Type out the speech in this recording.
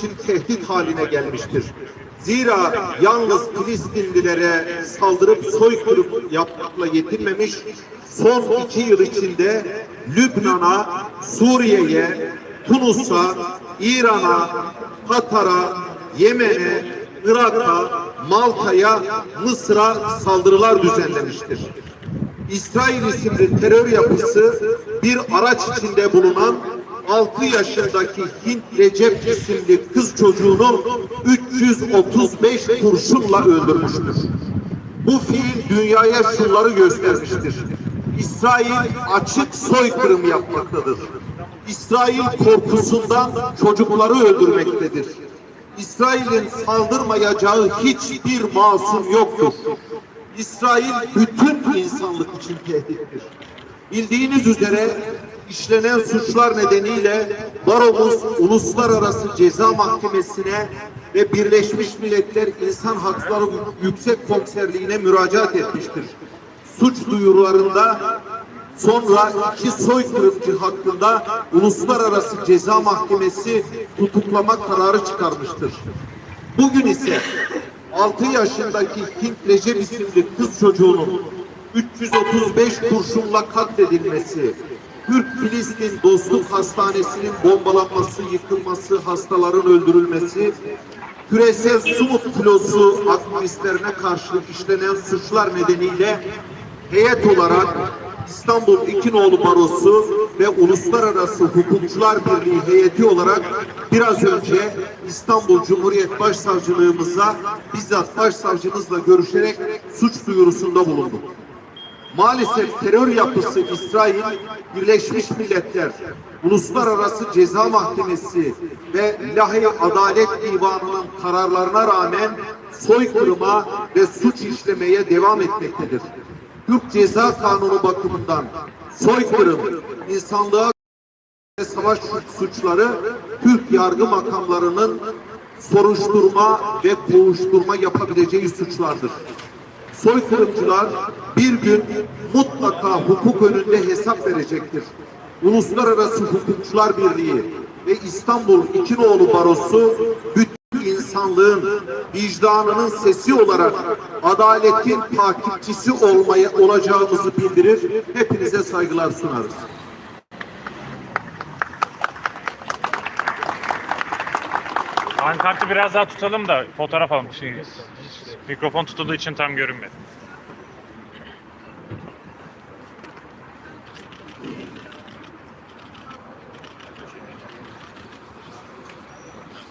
için tehdit haline gelmiştir. Zira yalnız Filistinlilere saldırıp soykırım yapmakla yetinmemiş, son iki yıl içinde Lübnan'a, Suriye'ye, Tunus'a, İran'a, Katar'a, Yemen'e, Irak'a, Malta'ya, Mısır'a saldırılar düzenlemiştir. İsrail isimli terör yapısı bir araç içinde bulunan 6 yaşındaki Hint Recep isimli kız çocuğunu 335 kurşunla öldürmüştür. Bu fiil dünyaya şunları göstermiştir. İsrail açık soykırım yapmaktadır. İsrail korkusundan çocukları öldürmektedir. İsrail'in saldırmayacağı hiçbir masum yoktur. İsrail bütün insanlık için tehdittir. Bildiğiniz üzere işlenen suçlar nedeniyle Baromuz Uluslararası Ceza Mahkemesi'ne ve Birleşmiş Milletler İnsan Hakları Yüksek Komiserliğine müracaat etmiştir. Suç duyurularında sonra iki soykırımcı hakkında Uluslararası Ceza Mahkemesi tutuklama kararı çıkarmıştır. Bugün ise 6 yaşındaki Hint Recep isimli kız çocuğunun 335 kurşunla katledilmesi, Türk-Filistin Dostluk Hastanesi'nin bombalanması, yıkılması, hastaların öldürülmesi, küresel sumut filosu aktivistlerine karşı işlenen suçlar nedeniyle heyet olarak İstanbul İkinoğlu Barosu ve Uluslararası Hukukçular Birliği heyeti olarak biraz önce İstanbul Cumhuriyet Başsavcılığımıza bizzat başsavcımızla görüşerek suç duyurusunda bulunduk. Maalesef terör yapısı İsrail, Birleşmiş Milletler, Uluslararası Ceza Mahkemesi ve Lahey Adalet Divanı'nın kararlarına rağmen soykırıma ve suç işlemeye devam etmektedir. Türk Ceza Kanunu bakımından soykırım, insanlığa ve savaş suçları Türk yargı makamlarının soruşturma ve kovuşturma yapabileceği suçlardır. Soykırımcılar bir gün mutlaka hukuk önünde hesap verecektir. Uluslararası Hukukçular Birliği ve İstanbul İkinoğlu Barosu bütün insanlığın vicdanının sesi olarak adaletin takipçisi olmaya olacağımızı bildirir. Hepinize saygılar sunarız. Pankartı biraz daha tutalım da fotoğraf. Şey, mikrofon tutulduğu için tam görünmedi.